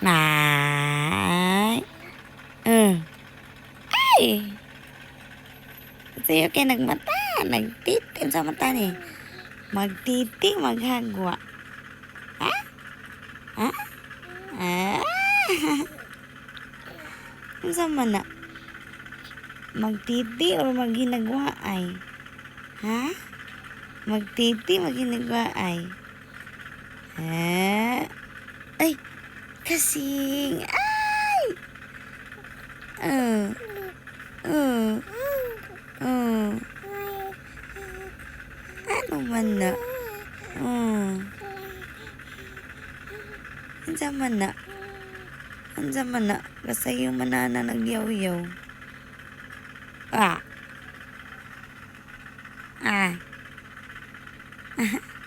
Nay. Uh. Ay. Sa'yo kayo nagmata. Nagtitim sa mata ni. Magtiti, maghagwa. Ha? Ha? Ah. Ano sa man na? Magtiti or maghinagwa ay? Ha? Magtiti, maghinagwa ay? Ha? Ay! kasing... Ay! Oh. Oh. Oh. Ano man na? Oh. Ansa man na? Ansa man na? Basta yung manana nagyaw-yaw. Ah. Ah. Ah.